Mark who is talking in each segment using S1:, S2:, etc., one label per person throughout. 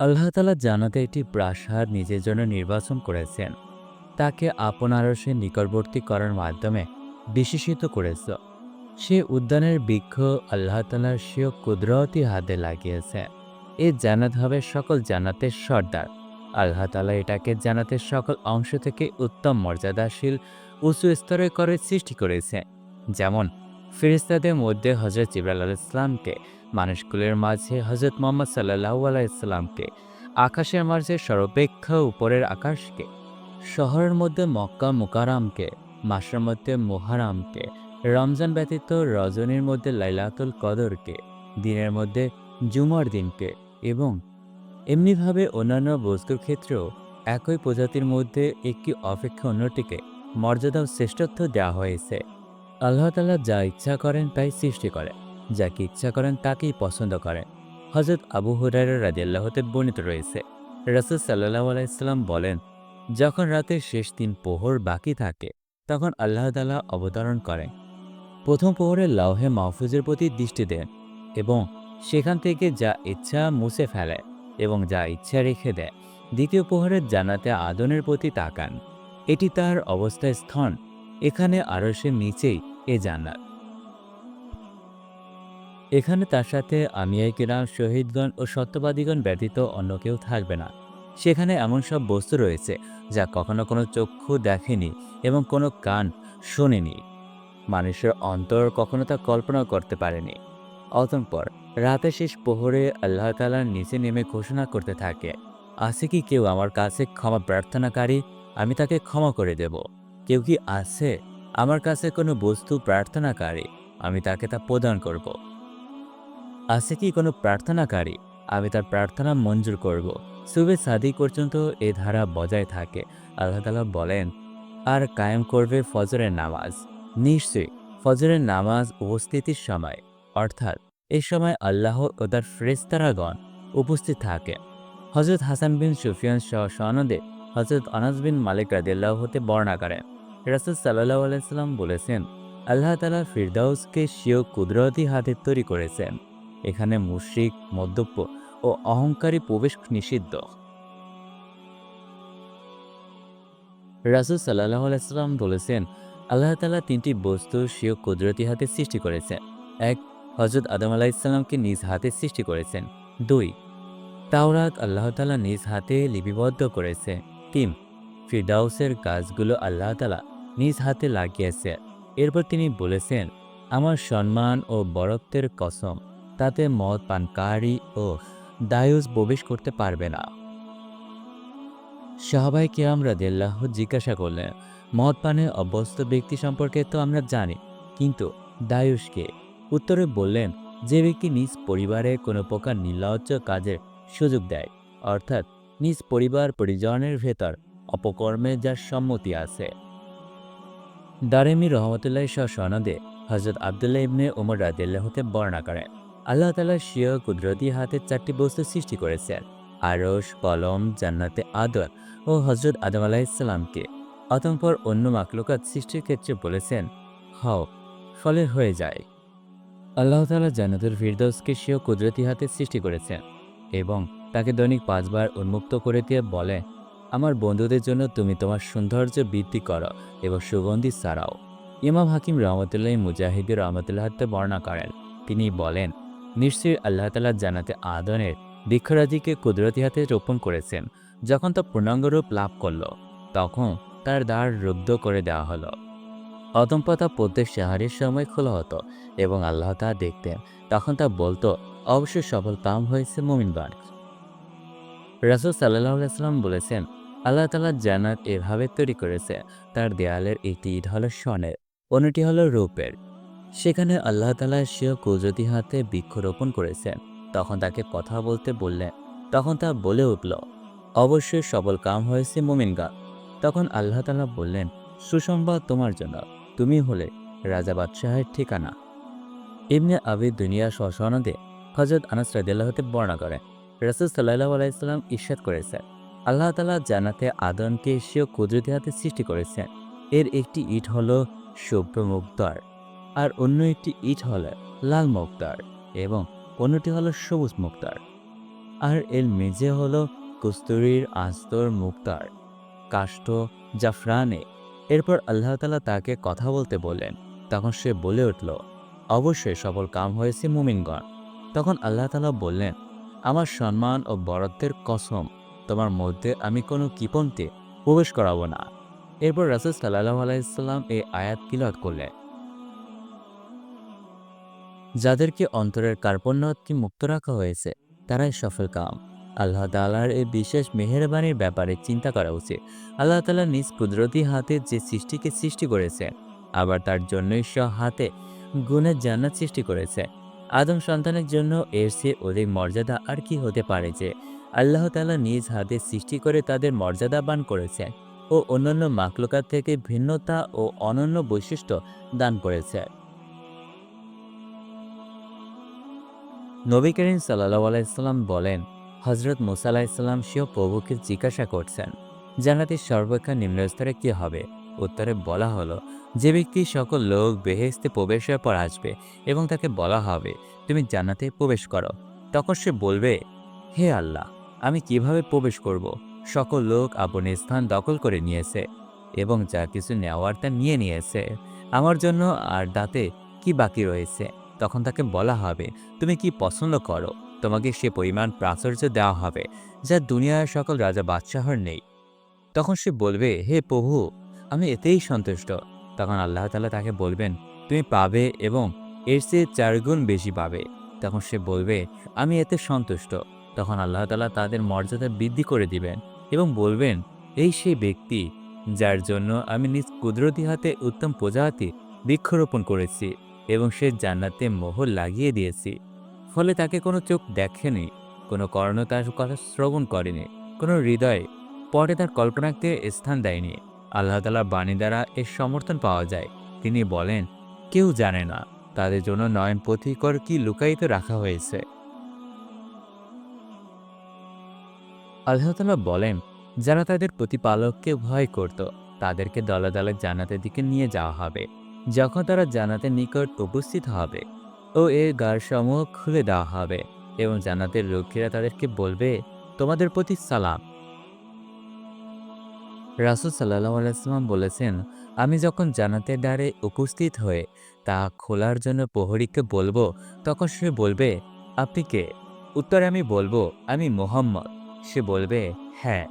S1: আল্লাহ তালা জানাতে একটি প্রাসাদ নিজের জন্য নির্বাচন করেছেন। তাকে আপন আরসে নিকটবর্তী করার মাধ্যমে বিশেষিত করেছ। সে উদ্যানের বৃক্ষ আল্লাহ তালার স্বীয় কুদরতি হাতে লাগিয়েছে। এ জানাত হবে সকল জানাতের সর্দার। আল্লাহ তালা এটাকে জান্নাতের সকল অংশ থেকে উত্তম মর্যাদাশীল উঁচু স্তরে করে সৃষ্টি করেছে। যেমন ফেরিস্তাদের মধ্যে হজরত জিবরাল আল ইসলামকে মানুষগুলোর মাঝে হজরত মোহাম্মদ সাল্লাহু আলাইসাল্লামকে আকাশের মাঝে সর্বাপেক্ষা উপরের আকাশকে, শহরের মধ্যে মক্কা মুকারামকে মাসের মধ্যে মোহারামকে রমজান ব্যতীত রজনীর মধ্যে লাইলাতুল কদরকে, দিনের মধ্যে জুমার দিনকে এবং এমনিভাবে অন্যান্য বস্তুর ক্ষেত্রেও একই প্রজাতির মধ্যে একটি অপেক্ষা অন্যটিকে মর্যাদা ও শ্রেষ্ঠত্ব দেওয়া হয়েছে। আল্লাহ তালা যা ইচ্ছা করেন তাই সৃষ্টি করে যাকে ইচ্ছা করেন তাকেই পছন্দ করেন। হজরত আবু হুরাইরা রাজিয়াল্লাহতে বর্ণিত রয়েছে, রাসুল সাল্লাহ আলাইসাল্লাম বলেন, যখন রাতের শেষ দিন পোহর বাকি থাকে, তখন আল্লাহ তালা অবতরণ করেন। প্রথম পোহরে লাউহে মাহফুজের প্রতি দৃষ্টি দেন এবং সেখান থেকে যা ইচ্ছা মুছে ফেলে এবং যা ইচ্ছা রেখে দেয়। দ্বিতীয় পোহরের জানাতে আদনের প্রতি তাকান। এটি তার অবস্থায় স্থান এখানে আরশের নিচেই, এ জান্নাত। এখানে তার সাথে আমিয়াই কিরাম, শহীদগণ ও সত্যবাদীগণ ব্যতীত অন্য কেউ থাকবে না। সেখানে এমন সব বস্তু রয়েছে যা কখনো কোনো চক্ষু দেখেনি এবং কোনো কান শোনেনি। মানুষের অন্তর কখনো তা কল্পনা করতে পারেনি। অতঃপর রাতে শেষ পোহরে আল্লাহ তালার নিচে নেমে ঘোষণা করতে থাকে, আছে কি কেউ আমার কাছে ক্ষমা প্রার্থনাকারী? আমি তাকে ক্ষমা করে দেব। কেউ কি আছে? আমার কাছে কোনো বস্তু প্রার্থনাকারী, আমি তাকে তা প্রদান করব। আছে কি কোনো প্রার্থনাকারী? আমি তার প্রার্থনা মঞ্জুর করব। সুবে সাদি পর্যন্ত এ ধারা বজায় থাকে। আল্লাহ তালা বলেন, আর কায়েম করবে ফজরের নামাজ। নিশ্চয়ই, ফজরের নামাজ উপস্থিতির সময়, অর্থাৎ এই সময় আল্লাহ ও তার ফ্রেস্তারাগণ উপস্থিত থাকে হজরত হাসান বিন সুফিয়ান সহ সনদে হজরত আনাস বিন মালিক রাদিল্লাহ হতে বর্ণনা করেন। রাসুল সাল্লাহ আলাইসাল্লাম বলেছেন, আল্লাহ তালা ফিরদাউসকে স্বীয় কুদরতি হাতে তৈরি করেছেন। এখানে মুশ্রিক, মদ্যপ ও অহংকারী প্রবেশ নিষিদ্ধ। রাসুল সাল্লাহ আলাইসাল্লাম বলেছেন, আল্লাহ তালা তিনটি বস্তু স্বীয় কুদরতি হাতে সৃষ্টি করেছেন। এক হজরত আদম আলাহিসাল্লামকে নিজ হাতে সৃষ্টি করেছেন। দুই, তাওরাত আল্লাহ তালা নিজ হাতে লিপিবদ্ধ করেছে। তিন, ফিরদাউসের গাছগুলো আল্লাহ তালা নিজ হাতে লাগিয়েছে। এরপর তিনি বলেছেন, আমার সম্মান ও বরত্বের কসম, তাতে মদ, পানকারী ও দায়ুস প্রবেশ করতে পারবে না। সাহাবাই কিরাম রাদিল্লাহ জিজ্ঞাসা করলেন, মদ, পানে অভ্যস্ত ব্যক্তি সম্পর্কে তো আমরা জানি, কিন্তু দায়ুসকে উত্তরে বললেন, যে ব্যক্তি নিজ পরিবারে কোনো প্রকার নির্লজ্জ কাজের সুযোগ দেয়, অর্থাৎ নিজ পরিবার পরিজনের ভেতর অপকর্মে যার সম্মতি আছে। দারেমি রহমতুল্লাহ শাহ সনদে হজরত আবদুল্লাহ ইবনে ওমর রাদিল্লাহতে বর্ণনা করেন। আল্লাহ তালা শিয় কুদরতি হাতের চারটি বস্তু সৃষ্টি করেছেন আরস কলম, জান্নাতে আদর ও হজরত আদম আলাহিসাল্লামকে অতঃপর অন্য মাকলুকাত সৃষ্টির ক্ষেত্রে বলেছেন, হও, ফলে হয়ে যায়। আল্লাহ তালা জান্নাতুল ফিরদৌসকে সেও কুদরতি হাতে সৃষ্টি করেছেন এবং তাকে দৈনিক পাঁচবার উন্মুক্ত করে দিয়ে বলে আমার বন্ধুদের জন্য তুমি তোমার সৌন্দর্য বৃদ্ধি করো এবং সুগন্ধি ছাড়াও। ইমাম হাকিম রহমতুল্লাহ মুজাহিদুর রহমতুল্লাহতে বর্ণনা করেন। তিনি বলেন, নিশ্চয়ই আল্লাহ তালা জানাতে আদনের বৃক্ষরাজিকে কুদরতি হাতে রোপণ করেছেন। যখন তা পূর্ণাঙ্গ লাভ করল, তখন তার দ্বার রুদ্ধ করে দেওয়া হলো। অতম্পা তা প্রত্যেক শাহারির সময় খোলা হতো এবং আল্লাহ তা দেখতেন। তখন তা বলতো, অবশ্যই সফল কাম হয়েছে মোমিনগণ। রাসুল সাল্লাহ সাল্লাম বলেছেন আল্লাহ তালা জান্নাত এভাবে তৈরি করেছে। তার দেয়ালের একটি ইট হলো স্বর্ণের, অন্যটি হলো রূপের সেখানে আল্লাহ তালা সেও কুদরতি হাতে বৃক্ষরোপণ করেছেন। তখন তাকে কথা বলতে বললেন, তখন তা বলে উঠল, অবশ্যই সবল কাম হয়েছে মোমিনগা তখন আল্লাহ তালা বললেন, সুসংবাদ তোমার জন্য, তুমি হলে রাজা বাদশাহের ঠিকানা। ইবনে আবি দুনিয়া সসনদে হজরত আনাস রাদিল্লাহতে বর্ণনা করেন। রসুল সাল্লাহ আলাইসাল্লাম ইস্বাদ করেছেন আল্লাহ তালা জানাতে আদনকে সেও কুদরতি হাতে সৃষ্টি করেছেন। এর একটি ইট হল শুভ্র মুক্তার আর অন্য একটি ইট হল লাল মুক্তার এবং অন্যটি হল সবুজ মুক্তার আর এর মেঝে হল কস্তুরীর আস্তর মুক্তার, কাষ্ঠ জাফরানে। এরপর আল্লাহ তালা তাকে কথা বলতে বললেন। তখন সে বলে উঠল, অবশ্যই সফল কাম হয়েছে মুমিনগণ। তখন আল্লাহ তালা বললেন, আমার সম্মান ও বরত্বের কসম তোমার মধ্যে আমি কোনো কিপন্তে প্রবেশ করাবো না। এরপর রাসুল সাল্লাহ আলাইসাল্লাম এই আয়াত কিলত করলেন। যাদেরকে অন্তরের কার্পণ্যকে মুক্ত রাখা হয়েছে, তারাই সফল কাম। আল্লাহ তালার এই বিশেষ মেহেরবানির ব্যাপারে চিন্তা করা উচিত। আল্লাহ তালা নিজ কুদরতি হাতে যে সৃষ্টিকে সৃষ্টি করেছে আবার তার জন্যই স্ব হাতে গুণের জান্নাত সৃষ্টি করেছে। আদম সন্তানের জন্য এর চেয়ে অধিক মর্যাদা আর কি হতে পারে যে আল্লাহ তালা নিজ হাতে সৃষ্টি করে তাদের মর্যাদাবান করেছে ও অন্যান্য মাকলুকাত থেকে ভিন্নতা ও অনন্য বৈশিষ্ট্য দান করেছে। নবী করিম সাল্লাহ আলাইসাল্লাম বলেন হজরত মুসা আলাহিসাল্লাম সেও প্রভুকে জিজ্ঞাসা করছেন, জান্নাতের সর্বাপেক্ষা নিম্নস্তরে কি হবে? উত্তরে বলা হলো, যে ব্যক্তি সকল লোক বেহেস্তে প্রবেশের পর আসবে এবং তাকে বলা হবে, তুমি জান্নাতে প্রবেশ করো। তখন সে বলবে, হে আল্লাহ আমি কীভাবে প্রবেশ করব? সকল লোক আপন স্থান দখল করে নিয়েছে এবং যা কিছু নেওয়ার তা নিয়ে নিয়েছে। আমার জন্য আর দাঁতে কি বাকি রয়েছে? তখন তাকে বলা হবে, তুমি কি পছন্দ করো? তোমাকে সে পরিমাণ প্রাচুর্য দেওয়া হবে, যা দুনিয়ার সকল রাজা বাদশাহর নেই। তখন সে বলবে, হে প্রভু, আমি এতেই সন্তুষ্ট। তখন আল্লাহ তালা তাকে বলবেন, তুমি পাবে এবং এর চেয়ে চারগুণ বেশি পাবে। তখন সে বলবে, আমি এতে সন্তুষ্ট। তখন আল্লাহ তালা তাদের মর্যাদা বৃদ্ধি করে দিবেন এবং বলবেন, এই সেই ব্যক্তি যার জন্য আমি নিজ কুদরতি হাতে উত্তম প্রজাতি বৃক্ষরোপণ করেছি এবং সে জান্নাতে মোহর লাগিয়ে দিয়েছি। ফলে তাকে কোনো চোখ দেখেনি, কোনো কর্ণ তার কথা শ্রবণ করেনি, কোনো হৃদয় পরে তার কল্পনাকে স্থান দেয়নি। আল্লাহ তালার বাণী দ্বারা এর সমর্থন পাওয়া যায়। তিনি বলেন, কেউ জানে না তাদের জন্য নয়ন পথিকর কি লুকায়িত রাখা হয়েছে। আল্লাহ তালা বলেন যারা তাদের প্রতিপালককে ভয় করত, তাদেরকে দলে দলে জানাতের দিকে নিয়ে যাওয়া হবে। যখন তারা জান্নাতের নিকট উপস্থিত হবে, ও এর গার সমূহ খুলে দেওয়া হবে এবং জানাতের লোকেরা তাদেরকে বলবে, তোমাদের প্রতি সালাম। রাসুল সাল্লাহ আলাইসাল্লাম বলেছেন, আমি যখন জান্নাতের দ্বারে উপস্থিত হয়ে তা খোলার জন্য প্রহরীকে বলব, তখন সে বলবে, আপনি কে? উত্তরে আমি বলব, আমি মোহাম্মদ সে বলবে হ্যাঁ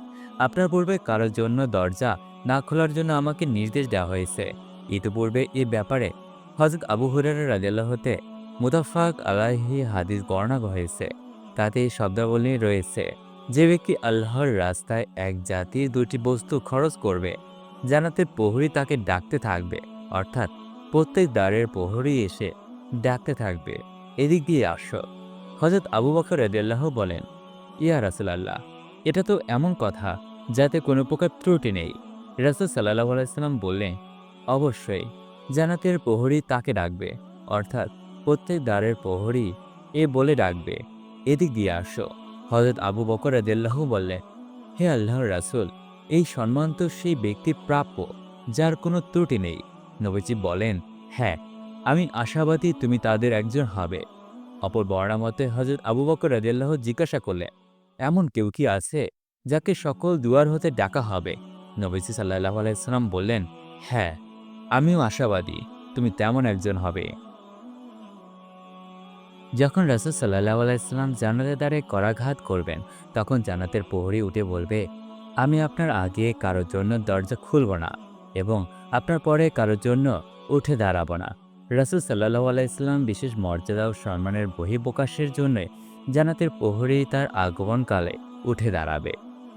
S1: আপনার পূর্বে কারোর জন্য দরজা না খোলার জন্য আমাকে নির্দেশ দেওয়া হয়েছে। ইতিপূর্বে এ ব্যাপারে হজরত আবু হুরার রাজিয়াল্লাহতে মুতাফাক আলাহি হাদিস বর্ণনা হয়েছে। তাতে এই শব্দাবলী রয়েছে, যে ব্যক্তি আল্লাহর রাস্তায় এক জাতির দুটি বস্তু খরচ করবে জানাতে প্রহরী তাকে ডাকতে থাকবে, অর্থাৎ প্রত্যেক দ্বারের প্রহরী এসে ডাকতে থাকবে। এদিক দিয়ে আসো। হজরত আবু বকর রদিয়াল্লাহ বলেন ইয়া রাসুলাল্লাহ, এটা তো এমন কথা যাতে কোনো প্রকার ত্রুটি নেই। রাসুল সাল্লাহ আলাইসাল্লাম বললেন, অবশ্যই জানাতের প্রহরী তাকে ডাকবে, অর্থাৎ প্রত্যেক দ্বারের প্রহরী এ বলে ডাকবে, এদিক দিয়ে আসো। হজরত আবু বকর আদেল্লাহ বললেন, হে আল্লাহর রাসুল, এই সম্মান তো সেই ব্যক্তি প্রাপ্য, যার কোনো ত্রুটি নেই। নবীজি বলেন হ্যাঁ আমি আশাবাদী তুমি তাদের একজন হবে। অপর বর্ণামতে হজরত আবু বকর আদেল্লাহ জিজ্ঞাসা করলেন এমন কেউ কি আছে যাকে সকল দুয়ার হতে ডাকা হবে? নবীজি সাল্লাহ আলাইসাল্লাম বললেন হ্যাঁ আমিও আশাবাদী তুমি তেমন একজন হবে। যখন রাসুল সাল্লাহ আলাইসাল্লাম জান্নাতের দ্বারে করাঘাত করবেন, তখন জানাতের প্রহরী উঠে বলবে, আমি আপনার আগে কারোর জন্য দরজা খুলব না এবং আপনার পরে কারোর জন্য উঠে দাঁড়াবো না। রাসুল সাল্লাহ আলাইসাল্লাম বিশেষ মর্যাদা ও সম্মানের বহিঃপ্রকাশের জন্য জান্নাতের প্রহরী তার আগমনকালে উঠে দাঁড়াবে।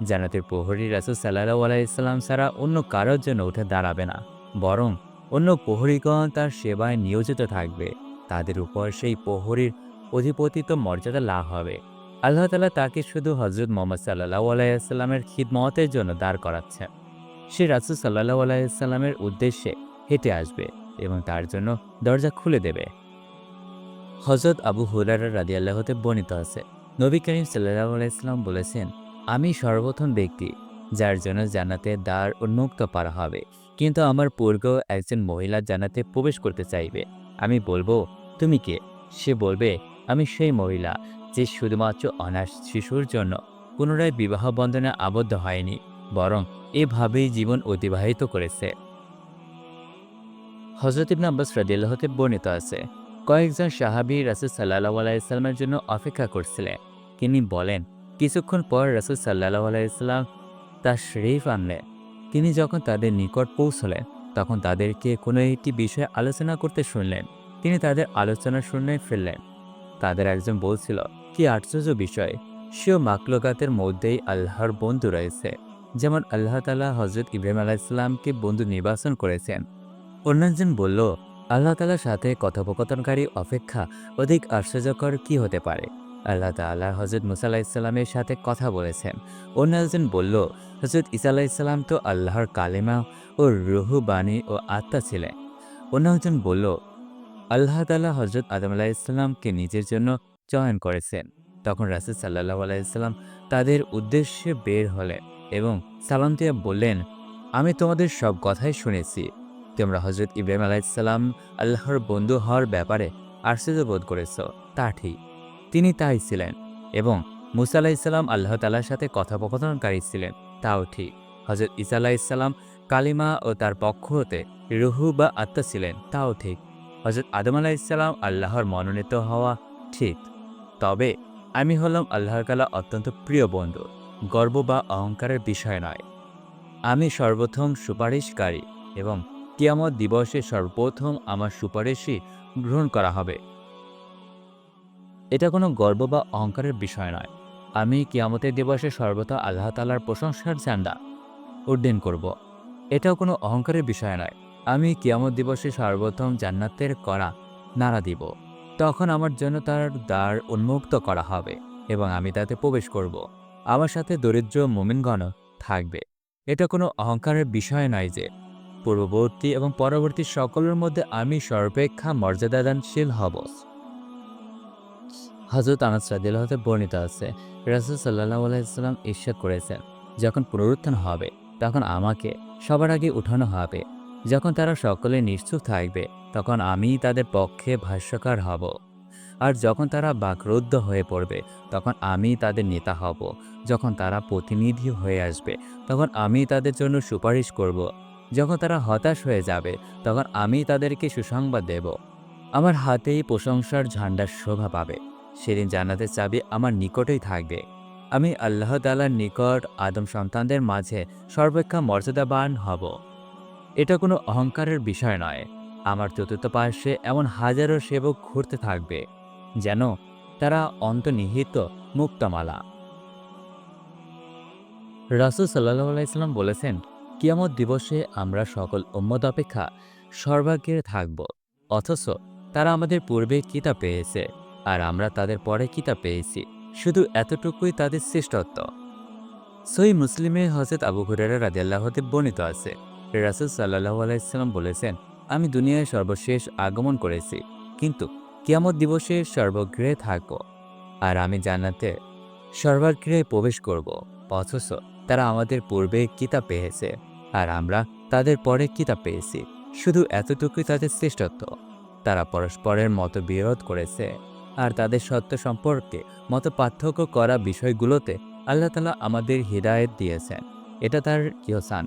S1: জান্নাতের প্রহরী রাসুল সাল্লাহ আলাইসাল্লাম ছাড়া অন্য কারোর জন্য উঠে দাঁড়াবে না, বরং অন্য প্রহরীগণ তার সেবায় নিয়োজিত থাকবে। তাদের উপর সেই প্রহরীর অধিপতিত মর্যাদা লাভ হবে। আল্লাহ তালা তাকে শুধু হজরত মোহাম্মদ সাল্লাহ আলাইসাল্লামের খিদমতের জন্য দাঁড় করাচ্ছেন। সে রাসুল সাল্লাহ আলাইসাল্লামের উদ্দেশ্যে হেঁটে আসবে এবং তার জন্য দরজা খুলে দেবে। হজরত আবু হুরার রাদি আল্লাহতে বর্ণিত আছে। নবী করিম সাল্লাহ আলাইসাল্লাম বলেছেন, আমি সর্বপ্রথম ব্যক্তি, যার জন্য জানাতে দ্বার উন্মুক্ত করা হবে। কিন্তু আমার পূর্বেও একজন মহিলা জানাতে প্রবেশ করতে চাইবে। আমি বলব, তুমি কে? সে বলবে, আমি সেই মহিলা, যে শুধুমাত্র অনার্স শিশুর জন্য পুনরায় বিবাহ বন্ধনে আবদ্ধ হয়নি, বরং এভাবেই জীবন অতিবাহিত করেছে। হজরত ইবনে আব্বাস রাদিয়াল্লাহতে বর্ণিত আছে কয়েকজন সাহাবি রাসুল সাল্লাহ আলাইসাল্লামের জন্য অপেক্ষা করছিলেন। তিনি বলেন, কিছুক্ষণ পর রাসুল সাল্লাহ আলাইসাল্লাম তার শরীফ আনলেন। তিনি যখন তাদের নিকট পৌঁছলেন, তখন তাদেরকে কোনো একটি বিষয়ে আলোচনা করতে শুনলেন। তিনি তাদের আলোচনা শুনে ফেললেন। তাদের একজন বলছিল, কি আশ্চর্য বিষয় সেও মাকলকাতের মধ্যেই আল্লাহর বন্ধু রয়েছে। যেমন আল্লাহ তালা হজরত ইব্রাহিম আলাইসাল্লামকে বন্ধু নির্বাচন করেছেন। অন্যজন বলল আল্লাহ তালার সাথে কথোপকথনকারী অপেক্ষা অধিক আশ্চর্যকর কি হতে পারে? আল্লাহ তাল্লাহ হজরত মুসা আলাহিসাল্লামের সাথে কথা বলেছেন। অন্য একজন বলল হজরত ইসা আলাহিসাল্লাম তো আল্লাহর কালেমা ও রুহু বাণী ও আত্মা ছিলেন। অন্য একজন বলল, আল্লাহ তাল্লাহ হজরত আদম আলাহিসাল্লামকে নিজের জন্য চয়ন করেছেন। তখন রাসুল সাল্লাহ আলাইসাল্লাম তাদের উদ্দেশ্যে বের হলেন এবং সালাম বললেন, আমি তোমাদের সব কথাই শুনেছি। তোমরা হজরত ইব্রাহিম আলাইসাল্লাম আল্লাহর বন্ধু হওয়ার ব্যাপারে আশ্চর্য বোধ করেছ। তা ঠিক, তিনি তাই ছিলেন এবং মুসা আলাহিসাল্লাম আল্লাহ তালার সাথে কথোপকথনকারী ছিলেন। তাও ঠিক হজরত ইসা আলাহিসাল্লাম কালিমা ও তার পক্ষ হতে রুহু বা আত্মা ছিলেন। তাও ঠিক হজরত আদম আলাহিসাল্লাম আল্লাহর মনোনীত হওয়া ঠিক। তবে আমি হলাম আল্লাহর কালা অত্যন্ত প্রিয় বন্ধু, গর্ব বা অহংকারের বিষয় নয়। আমি সর্বপ্রথম সুপারিশকারী এবং কিয়ামত দিবসে সর্বপ্রথম আমার সুপারিশই গ্রহণ করা হবে। এটা কোনো গর্ব বা অহংকারের বিষয় নয়। আমি কিয়ামতের দিবসে সর্বদা আল্লাহ তালার প্রশংসার ঝান্ডা উড্ডীন করব। এটাও কোনো অহংকারের বিষয় নয়। আমি কিয়ামত দিবসে সর্বপ্রথম জান্নাতের করা নাড়া দিব। তখন আমার জন্য তার দ্বার উন্মুক্ত করা হবে এবং আমি তাতে প্রবেশ করব। আমার সাথে দরিদ্র মোমিনগণ থাকবে। এটা কোনো অহংকারের বিষয় নয় যে পূর্ববর্তী এবং পরবর্তী সকলের মধ্যে আমি সর্বাপেক্ষা মর্যাদাদানশীল হব। হজরত আনাস রাদিল্লাহতে বর্ণিত আছে, রাসুল সাল্লাহ আলাইসাল্লাম ঈর্ষা করেছেন, যখন পুনরুত্থান হবে, তখন আমাকে সবার আগে উঠানো হবে। যখন তারা সকলে নিশ্চুপ থাকবে, তখন আমি তাদের পক্ষে ভাষ্যকার হব। আর যখন তারা বাকরুদ্ধ হয়ে পড়বে, তখন আমি তাদের নেতা হব। যখন তারা প্রতিনিধি হয়ে আসবে, তখন আমি তাদের জন্য সুপারিশ করব। যখন তারা হতাশ হয়ে যাবে, তখন আমি তাদেরকে সুসংবাদ দেব। আমার হাতেই প্রশংসার ঝান্ডার শোভা পাবে। সেদিন জান্নাতের চাবি আমার নিকটেই থাকবে। আমি আল্লাহ তালার নিকট আদম সন্তানদের মাঝে সর্বেক্ষা মর্যাদাবান হব। এটা কোনো অহংকারের বিষয় নয়। আমার চতুর্থ পার্শ্বে এমন হাজারো সেবক ঘুরতে থাকবে, যেন তারা অন্তর্নিহিত মুক্তমালা। রাসুল সাল্লাহ আলাইসাল্লাম বলেছেন কিয়ামত দিবসে আমরা সকল উম্মত অপেক্ষা সর্বাগ্রে থাকব। অথচ তারা আমাদের পূর্বে কিতাব পেয়েছে, আর আমরা তাদের পরে কিতাব পেয়েছি। শুধু এতটুকুই তাদের শ্রেষ্ঠত্ব। সই মুসলিমে হজরত আবু হুরেরা রাজিয়াল্লাহতে বর্ণিত আছে, রাসুল সাল্লাহ আলাইসাল্লাম বলেছেন, আমি দুনিয়ায় সর্বশেষ আগমন করেছি, কিন্তু কিয়ামত দিবসে সর্বগৃহে থাকব, আর আমি জান্নাতে সর্বাগ্রহে প্রবেশ করব। অথচ তারা আমাদের পূর্বে কিতাব পেয়েছে। আর আমরা তাদের পরে কিতাব পেয়েছি, শুধু এতটুকুই তাদের শ্রেষ্ঠত্ব। তারা পরস্পরের মতো বিরোধ করেছে, আর তাদের সত্য সম্পর্কে মত পার্থক্য করা বিষয়গুলোতে আল্লাহ তালা আমাদের হৃদায়ত দিয়েছেন। এটা তার কিহসান